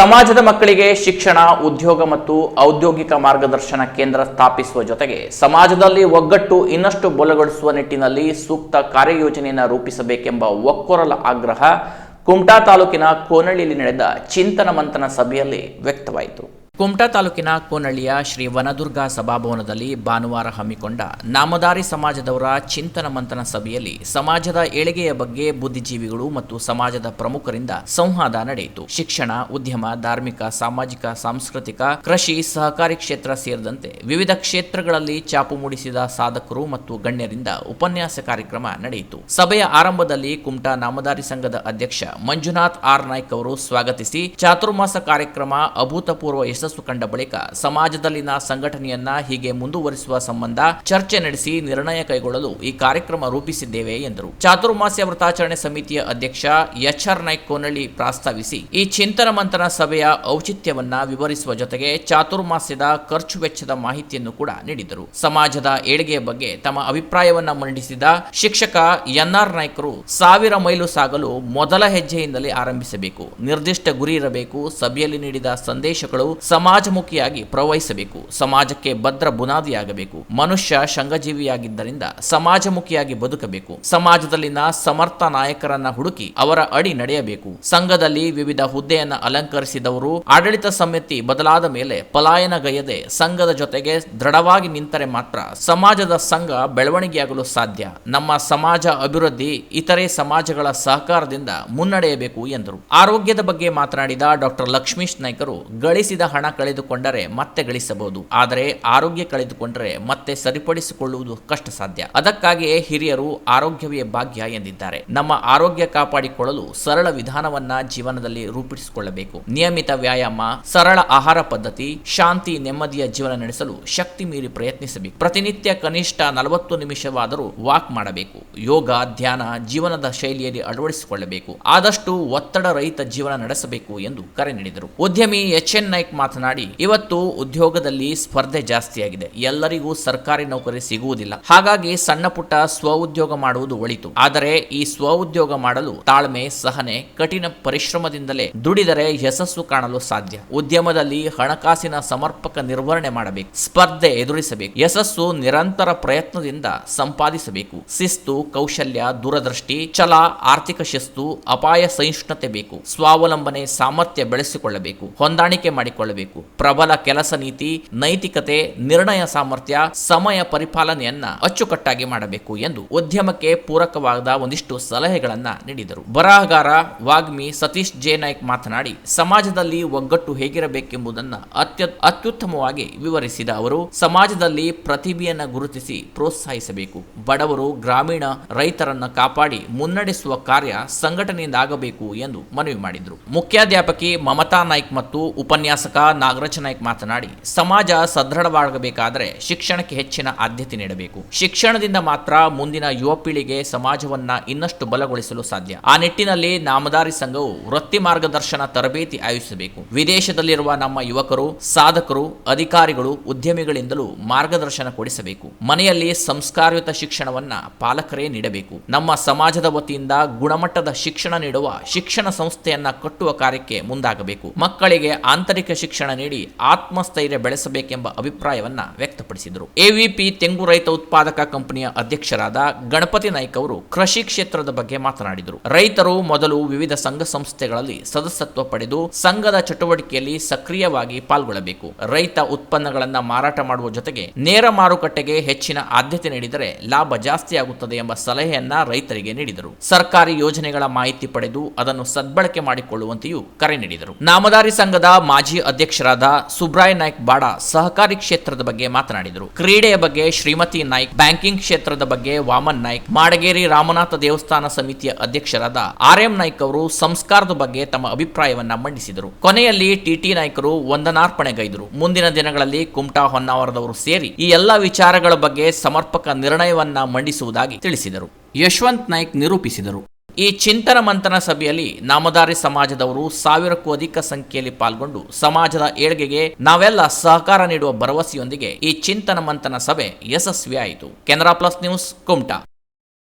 ಸಮಾಜದ ಮಕ್ಕಳಿಗೆ ಶಿಕ್ಷಣ, ಉದ್ಯೋಗ ಮತ್ತು ಔದ್ಯೋಗಿಕ ಮಾರ್ಗದರ್ಶನ ಕೇಂದ್ರ ಸ್ಥಾಪಿಸುವ ಜೊತೆಗೆ ಸಮಾಜದಲ್ಲಿ ಒಗ್ಗಟ್ಟು ಇನ್ನಷ್ಟು ಬಲಗೊಳಿಸುವ ನಿಟ್ಟಿನಲ್ಲಿ ಸೂಕ್ತ ಕಾರ್ಯಯೋಜನೆಯನ್ನು ರೂಪಿಸಬೇಕೆಂಬ ಒಕ್ಕೊರಲ ಆಗ್ರಹ ಕುಮಟಾ ತಾಲೂಕಿನ ಕೋನಳ್ಳಿಯಲ್ಲಿ ನಡೆದ ಚಿಂತನ ಮಂಥನ ಸಭೆಯಲ್ಲಿ ವ್ಯಕ್ತವಾಯಿತು. ಕುಮಟಾ ತಾಲೂಕಿನ ಕೋನಳ್ಳಿಯ ಶ್ರೀ ವನದುರ್ಗಾ ಸಭಾಭವನದಲ್ಲಿ ಭಾನುವಾರ ಹಮ್ಮಿಕೊಂಡ ನಾಮದಾರಿ ಸಮಾಜದವರ ಚಿಂತನ ಮಂಥನ ಸಭೆಯಲ್ಲಿ ಸಮಾಜದ ಏಳಿಗೆಯ ಬಗ್ಗೆ ಬುದ್ಧಿಜೀವಿಗಳು ಮತ್ತು ಸಮಾಜದ ಪ್ರಮುಖರಿಂದ ಸಂವಾದ ನಡೆಯಿತು. ಶಿಕ್ಷಣ, ಉದ್ಯಮ, ಧಾರ್ಮಿಕ, ಸಾಮಾಜಿಕ, ಸಾಂಸ್ಕೃತಿಕ, ಕೃಷಿ, ಸಹಕಾರಿ ಕ್ಷೇತ್ರ ಸೇರಿದಂತೆ ವಿವಿಧ ಕ್ಷೇತ್ರಗಳಲ್ಲಿ ಚಾಪು ಮೂಡಿಸಿದ ಸಾಧಕರು ಮತ್ತು ಗಣ್ಯರಿಂದ ಉಪನ್ಯಾಸ ಕಾರ್ಯಕ್ರಮ ನಡೆಯಿತು. ಸಭೆಯ ಆರಂಭದಲ್ಲಿ ಕುಮಟಾ ನಾಮದಾರಿ ಸಂಘದ ಅಧ್ಯಕ್ಷ ಮಂಜುನಾಥ್ ಆರ್ ನಾಯ್ಕ್ ಅವರು ಸ್ವಾಗತಿಸಿ, ಚಾತುರ್ಮಾಸ ಕಾರ್ಯಕ್ರಮ ಅಭೂತಪೂರ್ವ ಯಶಸ್ಸು ಕಂಡ ಬಳಿಕ ಸಮಾಜದಲ್ಲಿನ ಸಂಘಟನೆಯನ್ನ ಹೀಗೆ ಮುಂದುವರಿಸುವ ಸಂಬಂಧ ಚರ್ಚೆ ನಡೆಸಿ ನಿರ್ಣಯ ಕೈಗೊಳ್ಳಲು ಈ ಕಾರ್ಯಕ್ರಮ ರೂಪಿಸಿದ್ದೇವೆ ಎಂದರು. ಚಾತುರ್ಮಾಸ್ಯ ವ್ರತಾಚರಣೆ ಸಮಿತಿಯ ಅಧ್ಯಕ್ಷ ಎಚ್ ಆರ್ ನಾಯ್ಕ ಕೋನಳ್ಳಿ ಪ್ರಸ್ತಾವಿಸಿ, ಈ ಚಿಂತನ ಮಂಥನ ಸಭೆಯ ಔಚಿತ್ಯವನ್ನ ವಿವರಿಸುವ ಜೊತೆಗೆ ಚಾತುರ್ಮಾಸ್ಯದ ಖರ್ಚು ವೆಚ್ಚದ ಮಾಹಿತಿಯನ್ನು ಕೂಡ ನೀಡಿದರು ಸಮಾಜದ ಏಳಿಗೆಯ ಬಗ್ಗೆ ತಮ್ಮ ಅಭಿಪ್ರಾಯವನ್ನ ಮಂಡಿಸಿದ ಶಿಕ್ಷಕ ಎನ್ಆರ್ ನಾಯ್ಕರು, ಸಾವಿರ ಮೈಲು ಸಾಗಲು ಮೊದಲ ಹೆಜ್ಜೆಯಿಂದಲೇ ಆರಂಭಿಸಬೇಕು. ನಿರ್ದಿಷ್ಟ ಗುರಿ ಇರಬೇಕು. ಸಭೆಯಲ್ಲಿ ನೀಡಿದ ಸಂದೇಶಗಳು ಸಮಾಜಮುಖಿಯಾಗಿ ಪ್ರವಹಿಸಬೇಕು, ಸಮಾಜಕ್ಕೆ ಭದ್ರ ಬುನಾದಿಯಾಗಬೇಕು, ಮನುಷ್ಯ ಶಂಗಜೀವಿಯಾಗಿದ್ದರಿಂದ ಸಮಾಜಮುಖಿಯಾಗಿ ಬದುಕಬೇಕು, ಸಮಾಜದಲ್ಲಿನ ಸಮರ್ಥ ನಾಯಕರನ್ನ ಹುಡುಕಿ ಅವರ ಅಡಿ ನಡೆಯಬೇಕು. ಸಂಘದಲ್ಲಿ ವಿವಿಧ ಹುದ್ದೆಯನ್ನ ಅಲಂಕರಿಸಿದವರು ಆಡಳಿತ ಸಮಿತಿ ಬದಲಾದ ಮೇಲೆ ಪಲಾಯನಗೈಯದೆ ಸಂಘದ ಜೊತೆಗೆ ದೃಢವಾಗಿ ನಿಂತರೆ ಮಾತ್ರ ಸಮಾಜದ ಸಂಘ ಬೆಳವಣಿಗೆಯಾಗಲು ಸಾಧ್ಯ. ನಮ್ಮ ಸಮಾಜ ಅಭಿವೃದ್ಧಿ ಇತರೆ ಸಮಾಜಗಳ ಸಹಕಾರದಿಂದ ಮುನ್ನಡೆಯಬೇಕು ಎಂದರು. ಆರೋಗ್ಯದ ಬಗ್ಗೆ ಮಾತನಾಡಿದ ಡಾಕ್ಟರ್ ಲಕ್ಷ್ಮೀಶ್ ನಾಯ್ಕರು, ಗಳಿಸಿದ ಹಣ ಕಳೆದುಕೊಂಡರೆ ಮತ್ತೆ ಗಳಿಸಬಹುದು. ಆದರೆ ಆರೋಗ್ಯ ಕಳೆದುಕೊಂಡರೆ ಮತ್ತೆ ಸರಿಪಡಿಸಿಕೊಳ್ಳುವುದು ಕಷ್ಟ ಸಾಧ್ಯ ಅದಕ್ಕಾಗಿಯೇ ಹಿರಿಯರು ಆರೋಗ್ಯವೇ ಭಾಗ್ಯ ಎಂದಿದ್ದಾರೆ. ನಮ್ಮ ಆರೋಗ್ಯ ಕಾಪಾಡಿಕೊಳ್ಳಲು ಸರಳ ವಿಧಾನವನ್ನ ಜೀವನದಲ್ಲಿ ರೂಪಿಸಿಕೊಳ್ಳಬೇಕು. ನಿಯಮಿತ ವ್ಯಾಯಾಮ, ಸರಳ ಆಹಾರ ಪದ್ಧತಿ, ಶಾಂತಿ, ನೆಮ್ಮದಿಯ ಜೀವನ ನಡೆಸಲು ಶಕ್ತಿ ಮೀರಿ ಪ್ರಯತ್ನಿಸಬೇಕು. ಪ್ರತಿನಿತ್ಯ ಕನಿಷ್ಠ ನಲವತ್ತು ನಿಮಿಷವಾದರೂ ವಾಕ್ ಮಾಡಬೇಕು. ಯೋಗ, ಧ್ಯಾನ ಜೀವನದ ಶೈಲಿಯಲ್ಲಿ ಅಳವಡಿಸಿಕೊಳ್ಳಬೇಕು. ಆದಷ್ಟು ಒತ್ತಡ ರಹಿತ ಜೀವನ ನಡೆಸಬೇಕು ಎಂದು ಕರೆ ನೀಡಿದರು. ಉದ್ಯಮಿ ಎಚ್ ಎನ್ ನಾಯ್ಕ್ ಮಾತನಾಡಿ, ಇವತ್ತು ಉದ್ಯೋಗದಲ್ಲಿ ಸ್ಪರ್ಧೆ ಜಾಸ್ತಿಯಾಗಿದೆ. ಎಲ್ಲರಿಗೂ ಸರ್ಕಾರಿ ನೌಕರಿ ಸಿಗುವುದಿಲ್ಲ. ಹಾಗಾಗಿ ಸಣ್ಣ ಪುಟ್ಟ ಸ್ವ ಉದ್ಯೋಗ ಮಾಡುವುದು ಒಳಿತು. ಆದರೆ ಈ ಸ್ವ ಉದ್ಯೋಗ ಮಾಡಲು ತಾಳ್ಮೆ, ಸಹನೆ, ಕಠಿಣ ಪರಿಶ್ರಮದಿಂದಲೇ ದುಡಿದರೆ ಯಶಸ್ಸು ಕಾಣಲು ಸಾಧ್ಯ. ಉದ್ಯಮದಲ್ಲಿ ಹಣಕಾಸಿನ ಸಮರ್ಪಕ ನಿರ್ವಹಣೆ ಮಾಡಬೇಕು. ಸ್ಪರ್ಧೆ ಎದುರಿಸಬೇಕು. ಯಶಸ್ಸು ನಿರಂತರ ಪ್ರಯತ್ನದಿಂದ ಸಂಪಾದಿಸಬೇಕು. ಶಿಸ್ತು, ಕೌಶಲ್ಯ, ದೂರದೃಷ್ಟಿ, ಛಲ, ಆರ್ಥಿಕ ಶಿಸ್ತು, ಅಪಾಯ ಸಹಿಷ್ಣುತೆ ಬೇಕು. ಸ್ವಾವಲಂಬನೆ, ಸಾಮರ್ಥ್ಯ ಬೆಳೆಸಿಕೊಳ್ಳಬೇಕು. ಹೊಂದಾಣಿಕೆ ಮಾಡಿಕೊಳ್ಳಬೇಕು. ಪ್ರಬಲ ಕೆಲಸ ನೀತಿ, ನೈತಿಕತೆ, ನಿರ್ಣಯ ಸಾಮರ್ಥ್ಯ, ಸಮಯ ಪರಿಪಾಲನೆಯನ್ನ ಅಚ್ಚುಕಟ್ಟಾಗಿ ಮಾಡಬೇಕು ಎಂದು ಉದ್ಯಮಕ್ಕೆ ಪೂರಕವಾದ ಒಂದಿಷ್ಟು ಸಲಹೆಗಳನ್ನ ನೀಡಿದರು. ಬರಹಗಾರ ವಾಗ್ಮಿ ಸತೀಶ್ ಜೆ. ನಾಯ್ಕ್ ಮಾತನಾಡಿ, ಸಮಾಜದಲ್ಲಿ ಒಗ್ಗಟ್ಟು ಹೇಗಿರಬೇಕೆಂಬುದನ್ನು ಅತ್ಯ ಅತ್ಯುತ್ತಮವಾಗಿ ವಿವರಿಸಿದ ಅವರು, ಸಮಾಜದಲ್ಲಿ ಪ್ರತಿಭೆಯನ್ನ ಗುರುತಿಸಿ ಪ್ರೋತ್ಸಾಹಿಸಬೇಕು. ಬಡವರು, ಗ್ರಾಮೀಣ ರೈತರನ್ನ ಕಾಪಾಡಿ ಮುನ್ನಡೆಸುವ ಕಾರ್ಯ ಸಂಘಟನೆಯಿಂದ ಆಗಬೇಕು ಎಂದು ಮನವಿ ಮಾಡಿದರು. ಮುಖ್ಯಾಧ್ಯಾಪಕಿ ಮಮತಾ ನಾಯ್ಕ್ ಮತ್ತು ಉಪನ್ಯಾಸಕ ನಾಗರಾಜ ನಾಯ್ಕ್ ಮಾತನಾಡಿ, ಸಮಾಜ ಸದೃಢವಾಗಬೇಕಾದರೆ ಶಿಕ್ಷಣಕ್ಕೆ ಹೆಚ್ಚಿನ ಆದ್ಯತೆ ನೀಡಬೇಕು. ಶಿಕ್ಷಣದಿಂದ ಮಾತ್ರ ಮುಂದಿನ ಯುವ ಪೀಳಿಗೆ ಸಮಾಜವನ್ನ ಇನ್ನಷ್ಟು ಬಲಗೊಳಿಸಲು ಸಾಧ್ಯ. ಆ ನಿಟ್ಟಿನಲ್ಲಿ ನಾಮದಾರಿ ಸಂಘವು ವೃತ್ತಿ ಮಾರ್ಗದರ್ಶನ ತರಬೇತಿ ಆಯೋಜಿಸಬೇಕು. ವಿದೇಶದಲ್ಲಿರುವ ನಮ್ಮ ಯುವಕರು, ಸಾಧಕರು, ಅಧಿಕಾರಿಗಳು ಉದ್ಯಮಿಗಳಿಂದಲೂ ಮಾರ್ಗದರ್ಶನ ಕೊಡಿಸಬೇಕು. ಮನೆಯಲ್ಲಿ ಸಂಸ್ಕಾರಯುತ ಶಿಕ್ಷಣವನ್ನ ಪಾಲಕರೇ ನೀಡಬೇಕು. ನಮ್ಮ ಸಮಾಜದ ವತಿಯಿಂದ ಗುಣಮಟ್ಟದ ಶಿಕ್ಷಣ ನೀಡುವ ಶಿಕ್ಷಣ ಸಂಸ್ಥೆಯನ್ನ ಕಟ್ಟುವ ಕಾರ್ಯಕ್ಕೆ ಮುಂದಾಗಬೇಕು. ಮಕ್ಕಳಿಗೆ ಆಂತರಿಕ ಶಿಕ್ಷಣ ನೀಡಿ ಆತ್ಮಸ್ಥೈರ್ಯ ಬೆಳೆಸಬೇಕೆಂಬ ಅಭಿಪ್ರಾಯವನ್ನ ವ್ಯಕ್ತಪಡಿಸಿದರು. ಎವಿಪಿ ತೆಂಗು ರೈತ ಉತ್ಪಾದಕ ಕಂಪನಿಯ ಅಧ್ಯಕ್ಷರಾದ ಗಣಪತಿ ನಾಯ್ಕ ಅವರು ಕೃಷಿ ಕ್ಷೇತ್ರದ ಬಗ್ಗೆ ಮಾತನಾಡಿದರು. ರೈತರು ಮೊದಲು ವಿವಿಧ ಸಂಘ ಸಂಸ್ಥೆಗಳಲ್ಲಿ ಸದಸ್ಯತ್ವ ಪಡೆದು ಸಂಘದ ಚಟುವಟಿಕೆಯಲ್ಲಿ ಸಕ್ರಿಯವಾಗಿ ಪಾಲ್ಗೊಳ್ಳಬೇಕು. ರೈತ ಉತ್ಪನ್ನಗಳನ್ನ ಮಾರಾಟ ಮಾಡುವ ಜೊತೆಗೆ ನೇರ ಮಾರುಕಟ್ಟೆಗೆ ಹೆಚ್ಚಿನ ಆದ್ಯತೆ ನೀಡಿದರೆ ಲಾಭ ಜಾಸ್ತಿಯಾಗುತ್ತದೆ ಎಂಬ ಸಲಹೆಯನ್ನ ರೈತರಿಗೆ ನೀಡಿದರು. ಸರ್ಕಾರಿ ಯೋಜನೆಗಳ ಮಾಹಿತಿ ಪಡೆದು ಅದನ್ನು ಸದ್ಬಳಕೆ ಮಾಡಿಕೊಳ್ಳುವಂತೆಯೂ ಕರೆ ನೀಡಿದರು. ನಾಮದಾರಿ ಸಂಘದ ಮಾಜಿ ಅಧ್ಯಕ್ಷರಾದ ಸುಬ್ರಾಯ್ ನಾಯ್ಕ್ ಬಾಡ ಸಹಕಾರಿ ಕ್ಷೇತ್ರದ ಬಗ್ಗೆ ಮಾತನಾಡಿದರು. ಕ್ರೀಡೆಯ ಬಗ್ಗೆ ಶ್ರೀಮತಿ ನಾಯ್ಕ್, ಬ್ಯಾಂಕಿಂಗ್ ಕ್ಷೇತ್ರದ ಬಗ್ಗೆ ವಾಮನ್ ನಾಯ್ಕ್, ಮಾಡಗೇರಿ ರಾಮನಾಥ ದೇವಸ್ಥಾನ ಸಮಿತಿಯ ಅಧ್ಯಕ್ಷರಾದ ಆರ್ ಎಂ ನಾಯ್ಕ್ ಅವರು ಸಂಸ್ಕಾರದ ಬಗ್ಗೆ ತಮ್ಮ ಅಭಿಪ್ರಾಯವನ್ನ ಮಂಡಿಸಿದರು. ಕೊನೆಯಲ್ಲಿ ಟಿಟಿ ನಾಯ್ಕರು ವಂದನಾರ್ಪಣೆಗೈದರು. ಮುಂದಿನ ದಿನಗಳಲ್ಲಿ ಕುಮಟಾ ಹೊನ್ನಾವರದವರು ಸೇರಿ ಈ ಎಲ್ಲ ವಿಚಾರಗಳ ಬಗ್ಗೆ ಸಮರ್ಪಕ ನಿರ್ಣಯವನ್ನ ಮಂಡಿಸುವುದಾಗಿ ತಿಳಿಸಿದರು. ಯಶವಂತ್ ನಾಯ್ಕ್ ನಿರೂಪಿಸಿದರು. ಈ ಚಿಂತನ ಮಂಥನ ಸಭೆಯಲ್ಲಿ ನಾಮದಾರಿ ಸಮಾಜದವರು ಸಾವಿರಕ್ಕೂ ಅಧಿಕ ಸಂಖ್ಯೆಯಲ್ಲಿ ಪಾಲ್ಗೊಂಡು ಸಮಾಜದ ಏಳ್ಗೆಗೆ ನಾವೆಲ್ಲ ಸಹಕಾರ ನೀಡುವ ಭರವಸೆಯೊಂದಿಗೆ ಈ ಚಿಂತನ ಮಂಥನ ಸಭೆ ಯಶಸ್ವಿಯಾಯಿತು. Canara plus news Kumta.